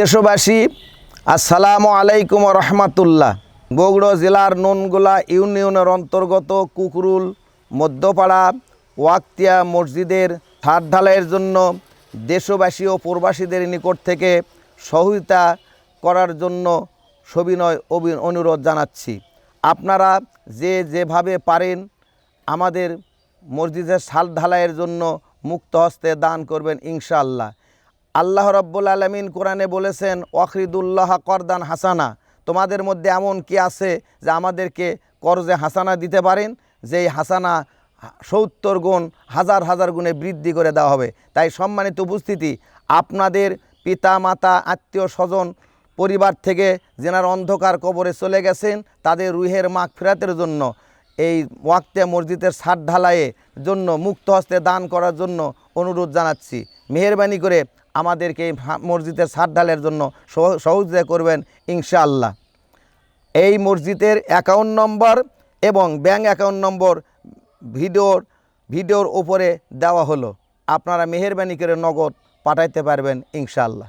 দেশবাসী, আসসালামু আলাইকুম রহমাতুল্লাহ। বগুড়া জেলার ননগোলা ইউনিয়নের অন্তর্গত কুকরুল, মধ্যপাড়া, ওয়াক্তিয়া মসজিদের ছাদ ঢালাইয়ের জন্য দেশবাসী ও প্রবাসীদের নিকট থেকে সহযোগিতা করার জন্য সবিনয় অবি- অনুরোধ জানাচ্ছি। আপনারা যে যেভাবে পারেন আমাদের মসজিদের সাল ঢালাইয়ের জন্য মুক্ত হস্তে দান করবেন ইনশাআল্লাহ। আল্লাহ রব্বুল আলমিন কোরআনে বলেছেন ওয়াকরিদুল্লাহ করদান হাসানা। তোমাদের মধ্যে এমন কি আছে যে আমাদেরকে করজে হাসানা দিতে পারেন? যেই হাসানা সত্তর গুণ, হাজার হাজার গুণে বৃদ্ধি করে দেওয়া হবে। তাই সম্মানিত উপস্থিতি, আপনাদের পিতা মাতা আত্মীয় স্বজন, পরিবার থেকে যেনার অন্ধকার কবরে চলে গেছেন, তাদের রুহের মাগ ফেরাতের জন্য, এই ওয়াক্তে মসজিদের ছাদ ঢালাইয়ের জন্য মুক্ত হস্তে দান করার জন্য অনুরোধ জানাচ্ছি। মেহরবানি করে আমাদেরকে মসজিদের সার ঢালের জন্য সহ- সহযোগিতা করবেন ইনশাআল্লাহ। এই মসজিদের অ্যাকাউন্ট নম্বর এবং ব্যাঙ্ক অ্যাকাউন্ট নম্বর ভিডিওর ভিডিওর ওপরে দেওয়া হলো। আপনারা মেহরবানি করে নগদ পাঠাইতে পারবেন ইনশাআল্লাহ।